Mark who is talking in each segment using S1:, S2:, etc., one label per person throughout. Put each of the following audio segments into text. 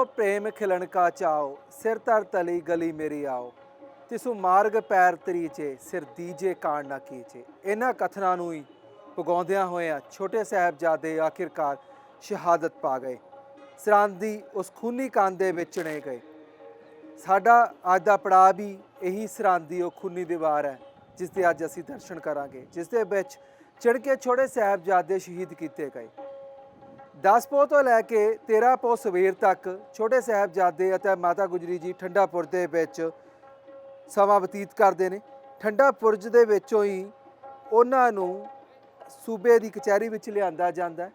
S1: ਤੋ ਪ੍ਰੇਮ ਖਿਲਣ ਕਾ ਚਾਓ, ਸਿਰ ਤਰ ਤਲੀ ਗਲੀ ਮੇਰੀ ਆਓ। ਤਿਸੂ ਮਾਰਗ ਪੈਰ ਤਰੀਚੇ, ਸਿਰ ਦੀਜੇ ਕਾਣ ਨਾ ਕੀਚੇ। ਇਹਨਾਂ ਕਥਨਾਂ ਨੂੰ ਹੀ ਪਗਾਉਂਦਿਆਂ ਹੋਇਆਂ ਛੋਟੇ ਸਾਹਿਬਜ਼ਾਦੇ ਆਖਿਰਕਾਰ ਸ਼ਹਾਦਤ ਪਾ ਗਏ। ਸਰਹੰਦ ਦੀ ਉਸ ਖੂਨੀ ਕਾਂਡ ਦੇ ਵਿੱਚ ਚਿਣੇ ਗਏ। ਸਾਡਾ ਅੱਜ ਦਾ ਪੜਾਅ ਵੀ ਇਹੀ ਸਰਹੰਦ ਦੀ ਉਹ ਖੂਨੀ ਦੀਵਾਰ ਹੈ ਜਿਸ ਦੇ ਅੱਜ ਅਸੀਂ ਦਰਸ਼ਨ ਕਰਾਂਗੇ ਜਿਸ ਦੇ ਵਿੱਚ ਚਿਣ ਕੇ ਛੋਟੇ ਸਾਹਿਬਜ਼ਾਦੇ ਸ਼ਹੀਦ ਕੀਤੇ ਗਏ। 10 ਪੋਹ ਤੋਂ ਲੈ ਕੇ 13 ਪੋਹ ਸਵੇਰ ਤੱਕ ਛੋਟੇ ਸਾਹਿਬਜ਼ਾਦੇ ਅਤੇ ਮਾਤਾ ਗੁਜਰੀ ਜੀ ਠੰਡਾਪੁਰ ਦੇ ਵਿੱਚ ਸਮਾਂ ਬਤੀਤ ਕਰਦੇ ਨੇ। ਠੰਡਾ ਪੁਰਜ ਦੇ ਵਿੱਚੋਂ ਹੀ ਉਹਨਾਂ ਨੂੰ ਸੂਬੇ ਦੀ ਕਚਹਿਰੀ ਵਿੱਚ ਲਿਆਂਦਾ ਜਾਂਦਾ ਹੈ।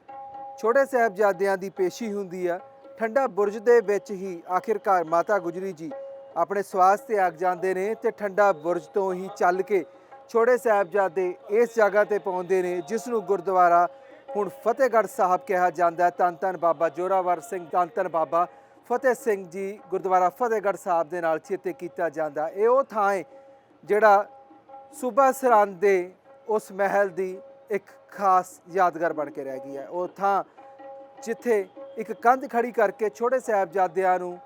S1: ਛੋਟੇ ਸਾਹਿਬਜ਼ਾਦਿਆਂ ਦੀ ਪੇਸ਼ੀ ਹੁੰਦੀ ਆ। ਠੰਡਾ ਬੁਰਜ ਦੇ ਵਿੱਚ ਹੀ ਆਖਿਰਕਾਰ ਮਾਤਾ ਗੁਜਰੀ ਜੀ ਆਪਣੇ ਸਵਾਸ ਤੇ ਆਗ ਜਾਂਦੇ ਨੇ ਤੇ ਠੰਡਾ ਬੁਰਜ ਤੋਂ ਹੀ ਚੱਲ ਕੇ ਛੋਟੇ ਸਾਹਿਬਜ਼ਾਦੇ ਇਸ ਜਗ੍ਹਾ ਤੇ ਪਹੁੰਚਦੇ ਨੇ, ਜਿਸ ਨੂੰ ਗੁਰਦੁਆਰਾ ਹੁਣ ਫਤਿਹਗੜ੍ਹ ਸਾਹਿਬ ਕਿਹਾ ਜਾਂਦਾ ਹੈ। ਧੰਨ ਧੰਨ ਬਾਬਾ ਜੋਰਾਵਰ ਸਿੰਘ, ਧੰਨ ਧੰਨ ਬਾਬਾ ਫਤਿਹ ਸਿੰਘ ਜੀ ਗੁਰਦੁਆਰਾ ਫਤਿਹਗੜ੍ਹ ਸਾਹਿਬ ਦੇ ਨਾਲ ਚੇਤੇ ਕੀਤਾ ਜਾਂਦਾ ਇਹ ਉਹ ਥਾਂ ਹੈ ਜਿਹੜਾ ਸੂਬਾ ਸਰਹੰਦ ਦੇ ਉਸ ਮਹਿਲ ਦੀ ਇੱਕ ਖਾਸ ਯਾਦਗਾਰ ਬਣ ਕੇ ਰਹਿ ਗਈ ਹੈ। ਉਹ ਥਾਂ ਜਿੱਥੇ ਇੱਕ ਕੰਧ ਖੜੀ ਕਰਕੇ ਛੋਟੇ ਸਾਹਿਬਜ਼ਾਦਿਆਂ ਨੂੰ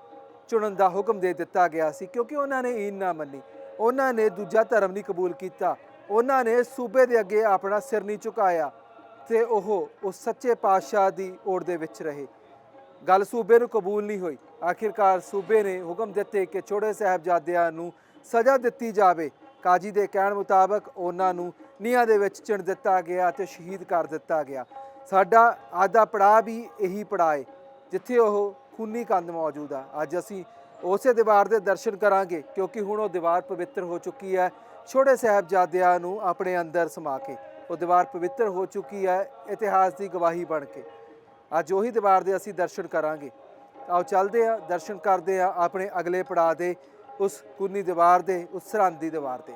S1: ਚੁਣਨ ਦਾ ਹੁਕਮ ਦੇ ਦਿੱਤਾ ਗਿਆ ਸੀ, ਕਿਉਂਕਿ ਉਹਨਾਂ ਨੇ ਈਨ ਨਾ ਮੰਨੀ। ਉਹਨਾਂ ਨੇ ਦੂਜਾ ਧਰਮ ਨਹੀਂ ਕਬੂਲ ਕੀਤਾ। ਉਹਨਾਂ ਨੇ ਸੂਬੇ ਦੇ ਅੱਗੇ ਆਪਣਾ ਸਿਰ ਨਹੀਂ ਝੁਕਾਇਆ। ਤੇ ਉਹ ਉਸ ਸੱਚੇ ਪਾਤਸ਼ਾਹ ਦੀ ਓੜ ਦੇ ਵਿੱਚ ਰਹੇ। ਗੱਲ ਸੂਬੇ ਨੂੰ ਕਬੂਲ ਨਹੀਂ ਹੋਈ। ਆਖਿਰਕਾਰ ਸੂਬੇ ਨੇ ਹੁਕਮ ਦਿੱਤੇ ਕਿ ਛੋਟੇ ਸਾਹਿਬਜ਼ਾਦਿਆਂ ਨੂੰ ਸਜ਼ਾ ਦਿੱਤੀ ਜਾਵੇ। ਕਾਜੀ ਦੇ ਕਹਿਣ ਮੁਤਾਬਕ ਉਹਨਾਂ ਨੂੰ ਨੀਹਾਂ ਦੇ ਵਿੱਚ ਚਿਣ ਦਿੱਤਾ ਗਿਆ ਤੇ ਸ਼ਹੀਦ ਕਰ ਦਿੱਤਾ ਗਿਆ। ਸਾਡਾ ਅੱਜ ਦਾ ਪੜਾਅ ਵੀ ਇਹੀ ਪੜਾਅ ਹੈ ਜਿੱਥੇ ਉਹ ਖੂਨੀ ਕੰਧ ਮੌਜੂਦ ਆ। ਅੱਜ ਅਸੀਂ ਉਸੇ ਦੀਵਾਰ ਦੇ ਦਰਸ਼ਨ ਕਰਾਂਗੇ, ਕਿਉਂਕਿ ਹੁਣ ਉਹ ਦੀਵਾਰ ਪਵਿੱਤਰ ਹੋ ਚੁੱਕੀ ਹੈ। ਛੋਟੇ ਸਾਹਿਬਜ਼ਾਦਿਆਂ ਨੂੰ ਆਪਣੇ ਅੰਦਰ ਸਮਾ ਕੇ। ਉਹ ਦੀਵਾਰ ਪਵਿੱਤਰ ਹੋ ਚੁੱਕੀ ਹੈ, ਇਤਿਹਾਸ ਦੀ ਗਵਾਹੀ ਬਣ ਕੇ। ਅੱਜ ਉਹੀ ਦੀਵਾਰ ਦੇ ਅਸੀਂ ਦਰਸ਼ਨ ਕਰਾਂਗੇ। ਆਓ ਚੱਲਦੇ ਆ ਦਰਸ਼ਨ ਕਰਦੇ ਆ ਆਪਣੇ ਅਗਲੇ ਪੜਾਅ ਦੇ, ਉਸ ਕੁੰਨੀ ਦੀਵਾਰ ਦੇ, ਉਸ ਸਰਹੰਦ ਦੀ ਦੀਵਾਰ ਦੇ।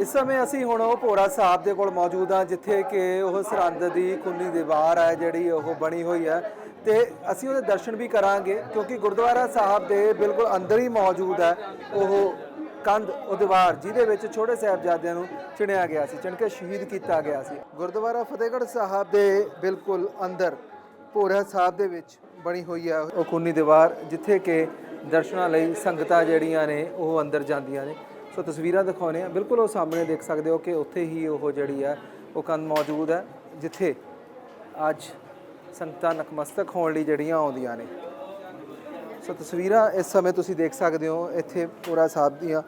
S1: ਇਸ ਸਮੇਂ ਅਸੀਂ ਹੁਣ ਉਹ ਭੋਰਾ ਸਾਹਿਬ ਦੇ ਕੋਲ ਮੌਜੂਦ ਹਾਂ, ਜਿੱਥੇ ਕਿ ਉਹ ਸਰਹੰਦ ਦੀ ਕੁੰਨੀ ਦੀਵਾਰ ਹੈ, ਜਿਹੜੀ ਉਹ ਬਣੀ ਹੋਈ ਹੈ। ਤੇ ਅਸੀਂ ਉਹਦੇ ਦਰਸ਼ਨ ਵੀ ਕਰਾਂਗੇ, ਕਿਉਂਕਿ ਗੁਰਦੁਆਰਾ ਸਾਹਿਬ ਦੇ ਬਿਲਕੁਲ ਅੰਦਰ ਹੀ ਮੌਜੂਦ ਹੈ, ਉਹ ਕੰਧ, ਉਹ ਦੀਵਾਰ, ਜਿਹਦੇ ਵਿੱਚ ਛੋਟੇ ਸਾਹਿਬਜ਼ਾਦਿਆਂ ਨੂੰ ਚਿਣਿਆ ਗਿਆ ਸੀ, ਚਿਣ ਕੇ ਸ਼ਹੀਦ ਕੀਤਾ ਗਿਆ ਸੀ। ਗੁਰਦੁਆਰਾ ਫਤਿਹਗੜ੍ਹ ਸਾਹਿਬ ਦੇ ਬਿਲਕੁਲ ਅੰਦਰ ਭੋਰਾ ਸਾਹਿਬ ਦੇ ਵਿੱਚ ਬਣੀ ਹੋਈ ਹੈ ਉਹ ਖੂਨੀ ਦੀਵਾਰ, ਜਿੱਥੇ ਕਿ ਦਰਸ਼ਨਾਂ ਲਈ ਸੰਗਤਾਂ ਜਿਹੜੀਆਂ ਨੇ, ਉਹ ਅੰਦਰ ਜਾਂਦੀਆਂ ਨੇ। ਸੋ ਤਸਵੀਰਾਂ ਦਿਖਾਉਣੇ ਆ ਬਿਲਕੁਲ ਉਹ ਸਾਹਮਣੇ ਦੇਖ ਸਕਦੇ ਹੋ ਕਿ ਉੱਥੇ ਹੀ ਉਹ ਜਿਹੜੀ ਆ ਉਹ ਕੰਧ ਮੌਜੂਦ ਹੈ, ਜਿੱਥੇ ਅੱਜ ਸੰਗਤਾਂ ਨਕਮਸਤਕ ਹੋਣ ਲਈ ਜਿਹੜੀਆਂ ਆਉਂਦੀਆਂ ਨੇ। ਸੋ ਤਸਵੀਰਾਂ ਇਸ ਸਮੇਂ ਤੁਸੀਂ ਦੇਖ ਸਕਦੇ ਹੋ ਇੱਥੇ ਪੂਰਾ ਸਾਹਿਬ ਦੀਆਂ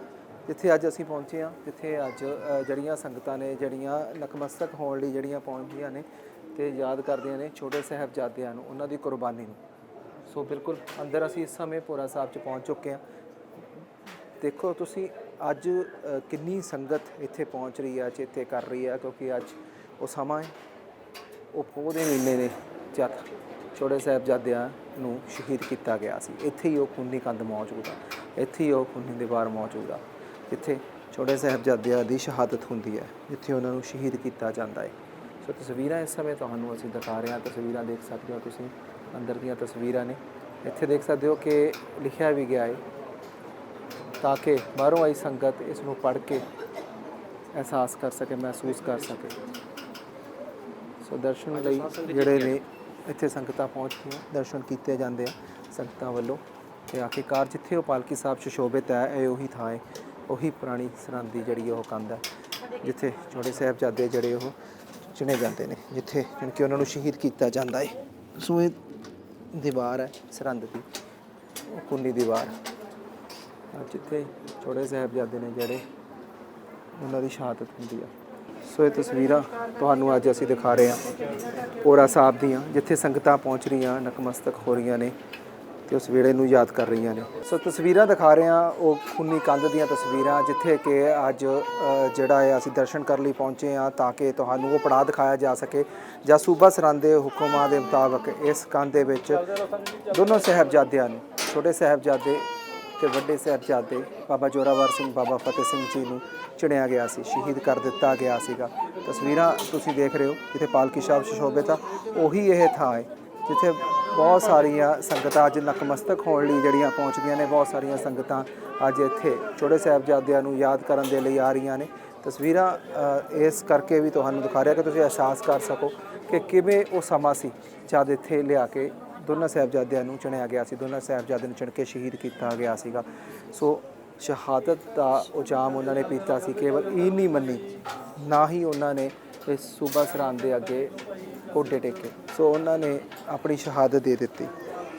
S1: ਜਿੱਥੇ ਅੱਜ ਅਸੀਂ ਪਹੁੰਚੇ ਹਾਂ ਜਿੱਥੇ ਅੱਜ ਅ, ਜਿਹੜੀਆਂ ਸੰਗਤਾਂ ਨੇ ਜਿਹੜੀਆਂ ਨਕਮਸਤਕ ਹੋਣ ਲਈ ਜਿਹੜੀਆਂ ਪਹੁੰਚਦੀਆਂ ਨੇ ਤੇ ਯਾਦ ਕਰਦੀਆਂ ਨੇ ਛੋਟੇ ਸਾਹਿਬਜ਼ਾਦਿਆਂ ਨੂੰ ਉਹਨਾਂ ਦੀ ਕੁਰਬਾਨੀ ਨੂੰ। ਸੋ ਬਿਲਕੁਲ ਅੰਦਰ ਅਸੀਂ ਇਸ ਸਮੇਂ ਪੂਰਾ ਸਾਹਿਬ 'ਚ ਪਹੁੰਚ ਚੁੱਕੇ ਹਾਂ। ਦੇਖੋ ਤੁਸੀਂ ਅੱਜ ਕਿੰਨੀ ਸੰਗਤ ਇੱਥੇ ਪਹੁੰਚ ਰਹੀ ਹੈ ਚੇਤੇ ਕਰ ਰਹੀ ਹੈ ਕਿਉਂਕਿ ਅੱਜ ਉਹ ਸਮਾਂ ਹੈ ਉਹ ਪੋਹ ਦੇ ਮਹੀਨੇ ਨੇ। ਜਦ ਛੋਟੇ ਸਾਹਿਬਜ਼ਾਦਿਆਂ ਨੂੰ ਸ਼ਹੀਦ ਕੀਤਾ ਗਿਆ ਸੀ, ਇੱਥੇ ਹੀ ਉਹ ਖੂਨੀ ਕੰਧ ਮੌਜੂਦ ਆ, ਇੱਥੇ ਹੀ ਉਹ ਖੂਨੀ ਦੀਵਾਰ ਮੌਜੂਦ ਆ, ਜਿੱਥੇ ਛੋਟੇ ਸਾਹਿਬਜ਼ਾਦਿਆਂ ਦੀ ਸ਼ਹਾਦਤ ਹੁੰਦੀ ਹੈ, ਜਿੱਥੇ ਉਹਨਾਂ ਨੂੰ ਸ਼ਹੀਦ ਕੀਤਾ ਜਾਂਦਾ ਹੈ। ਸੋ ਤਸਵੀਰਾਂ ਇਸ ਸਮੇਂ ਤੁਹਾਨੂੰ ਅਸੀਂ ਦਿਖਾ ਰਹੇ ਹਾਂ, ਤਸਵੀਰਾਂ ਦੇਖ ਸਕਦੇ ਹੋ ਤੁਸੀਂ, ਅੰਦਰ ਦੀਆਂ ਤਸਵੀਰਾਂ ਨੇ। ਇੱਥੇ ਦੇਖ ਸਕਦੇ ਹੋ ਕਿ ਲਿਖਿਆ ਵੀ ਗਿਆ ਹੈ, ਤਾਂ ਕਿ ਬਾਹਰੋਂ ਆਈ ਸੰਗਤ ਇਸ ਨੂੰ ਪੜ੍ਹ ਕੇ ਅਹਿਸਾਸ ਕਰ ਸਕੇ, ਮਹਿਸੂਸ ਕਰ ਸਕੇ। ਸੋ ਦਰਸ਼ਨ ਲਈ ਜਿਹੜੇ ਨੇ ਇੱਥੇ ਸੰਗਤਾਂ ਪਹੁੰਚਦੀਆਂ, ਦਰਸ਼ਨ ਕੀਤੇ ਜਾਂਦੇ ਆ ਸੰਗਤਾਂ ਵੱਲੋਂ। ਤੇ ਆਖਿਰਕਾਰ ਜਿੱਥੇ ਉਹ ਪਾਲਕੀ ਸਾਹਿਬ ਸੁਸ਼ੋਭਿਤ ਹੈ, ਇਹ ਉਹੀ ਥਾਂ ਹੈ, ਉਹੀ ਪੁਰਾਣੀ ਸਰਹੰਦੀ ਜਿਹੜੀ ਉਹ ਕੰਧ ਹੈ, ਜਿੱਥੇ ਛੋਟੇ ਸਾਹਿਬਜ਼ਾਦੇ ਜਿਹੜੇ ਉਹ ਚੁਣੇ ਜਾਂਦੇ ਨੇ, ਜਿੱਥੇ ਕਿਉਂਕਿ ਉਹਨਾਂ ਨੂੰ ਸ਼ਹੀਦ ਕੀਤਾ ਜਾਂਦਾ ਹੈ ਸੋ ਇਹ ਦੀਵਾਰ ਹੈ ਸਰਹੰਦ ਦੀ, ਉਹ ਕੁੰਨੀ ਦੀਵਾਰ। ਜਿੱਥੇ ਛੋਟੇ ਸਾਹਿਬਜ਼ਾਦੇ ਨੇ ਜਿਹੜੇ, ਉਹਨਾਂ ਦੀ ਸ਼ਹਾਦਤ ਹੁੰਦੀ ਆ। ਸੋ ਇਹ ਤਸਵੀਰਾਂ ਤੁਹਾਨੂੰ ਅੱਜ ਅਸੀਂ ਦਿਖਾ ਰਹੇ ਹਾਂ ਪੋਰਾ ਸਾਹਿਬ ਦੀਆਂ, ਜਿੱਥੇ ਸੰਗਤਾਂ ਪਹੁੰਚ ਰਹੀਆਂ ਨਕਮਸਤਕ ਹੋ ਰਹੀਆਂ ਨੇ ਤੇ ਉਸ ਵੇਲੇ ਨੂੰ ਯਾਦ ਕਰ ਰਹੀਆਂ ਨੇ। ਸੋ ਤਸਵੀਰਾਂ ਦਿਖਾ ਰਹੇ ਹਾਂ, ਉਹ ਖੂਨੀ ਕੰਧ ਦੀਆਂ ਤਸਵੀਰਾਂ, ਜਿੱਥੇ ਕਿ ਅੱਜ ਜਿਹੜਾ ਹੈ ਅਸੀਂ ਦਰਸ਼ਨ ਕਰਨ ਲਈ ਪਹੁੰਚੇ ਹਾਂ ਤਾਂ ਕਿ ਤੁਹਾਨੂੰ ਉਹ ਪੜਾਅ ਦਿਖਾਇਆ ਜਾ ਸਕੇ। ਜਾਂ ਸੂਬਾ ਸਰਹੰਦ ਦੇ ਹੁਕਮਾਂ ਦੇ ਮੁਤਾਬਕ ਇਸ ਕੰਧ ਦੇ ਵਿੱਚ ਦੋਨੋਂ ਸਾਹਿਬਜ਼ਾਦਿਆਂ ਨੂੰ, ਛੋਟੇ ਸਾਹਿਬਜ਼ਾਦੇ ਤੇ ਵੱਡੇ ਸਾਹਿਬਜ਼ਾਦੇ ਬਾਬਾ ਜੋਰਾਵਰ ਸਿੰਘ, ਬਾਬਾ ਫਤਿਹ ਸਿੰਘ ਜੀ ਨੂੰ ਚਿਣਿਆ ਗਿਆ ਸੀ, ਸ਼ਹੀਦ ਕਰ ਦਿੱਤਾ ਗਿਆ ਸੀਗਾ। ਤਸਵੀਰਾਂ ਤੁਸੀਂ ਦੇਖ ਰਹੇ ਹੋ, ਜਿੱਥੇ ਪਾਲਕੀ ਸਾਹਿਬ ਸੁਸ਼ੋਭਿਤ ਆ, ਉਹੀ ਇਹ ਥਾਂ ਹੈ, ਜਿੱਥੇ ਬਹੁਤ ਸਾਰੀਆਂ ਸੰਗਤਾਂ ਅੱਜ ਨਕਮਸਤਕ ਹੋਣ ਲਈ ਜਿਹੜੀਆਂ ਪਹੁੰਚਦੀਆਂ ਨੇ, ਬਹੁਤ ਸਾਰੀਆਂ ਸੰਗਤਾਂ ਅੱਜ ਇੱਥੇ ਛੋਟੇ ਸਾਹਿਬਜ਼ਾਦਿਆਂ ਨੂੰ ਯਾਦ ਕਰਨ ਦੇ ਲਈ ਆ ਰਹੀਆਂ ਨੇ। ਤਸਵੀਰਾਂ ਇਸ ਕਰਕੇ ਵੀ ਤੁਹਾਨੂੰ ਦਿਖਾ ਰਿਹਾ ਕਿ ਤੁਸੀਂ ਅਹਿਸਾਸ ਕਰ ਸਕੋ ਕਿ ਕਿਵੇਂ ਉਹ ਸਮਾਂ ਸੀ ਜਦ ਇੱਥੇ ਲਿਆ ਕੇ ਦੋਨਾਂ ਸਾਹਿਬਜ਼ਾਦਿਆਂ ਨੂੰ ਚਿਣਿਆ ਗਿਆ ਸੀ, ਦੋਨਾਂ ਸਾਹਿਬਜ਼ਾਦਿਆਂ ਨੂੰ ਚਿਣ ਕੇ ਸ਼ਹੀਦ ਕੀਤਾ ਗਿਆ ਸੀਗਾ। ਸੋ ਸ਼ਹਾਦਤ ਦਾ ਉਜਾਮ ਉਹਨਾਂ ਨੇ ਪੀਤਾ ਸੀ, ਕੇਵਲ ਇਹ ਨਹੀਂ ਮੰਨੀ, ਨਾ ਹੀ ਉਹਨਾਂ ਨੇ ਇਸ ਸੂਬਾ ਸਰਹੰਦ ਦੇ ਅੱਗੇ ਕੋਡੇ ਟੇਕੇ। ਸੋ ਉਹਨਾਂ ਨੇ ਆਪਣੀ ਸ਼ਹਾਦਤ ਦੇ ਦਿੱਤੀ।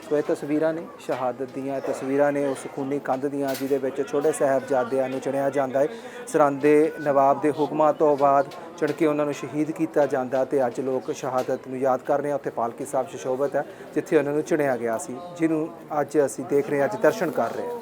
S1: ਸੋ ਇਹ ਤਸਵੀਰਾਂ ਨੇ ਸ਼ਹਾਦਤ ਦੀਆਂ, ਇਹ ਤਸਵੀਰਾਂ ਨੇ ਉਸ ਖੂਨੀ ਕੰਧ ਦੀਆਂ ਜਿਹਦੇ ਵਿੱਚ ਛੋਟੇ ਸਾਹਿਬਜ਼ਾਦਿਆਂ ਨੂੰ ਚੁਣਿਆ ਜਾਂਦਾ ਹੈ। ਸਰਹੰਦ ਨਵਾਬ ਦੇ ਹੁਕਮਾਂ ਤੋਂ ਬਾਅਦ ਚੜ ਕੇ ਉਹਨਾਂ ਨੂੰ ਸ਼ਹੀਦ ਕੀਤਾ ਜਾਂਦਾ ਤੇ ਅੱਜ ਲੋਕ ਸ਼ਹਾਦਤ ਨੂੰ ਯਾਦ ਕਰ ਰਹੇ ਆ। ਉੱਥੇ ਪਾਲਕੀ ਸਾਹਿਬ ਸ਼ਸ਼ੋਭਤ ਹੈ, ਜਿੱਥੇ ਉਹਨਾਂ ਨੂੰ ਚੁਣਿਆ ਗਿਆ ਸੀ, ਜਿਹਨੂੰ ਅੱਜ ਅਸੀਂ ਦੇਖ ਰਹੇ ਹਾਂ, ਅੱਜ ਦਰਸ਼ਨ ਕਰ ਰਹੇ ਹਾਂ।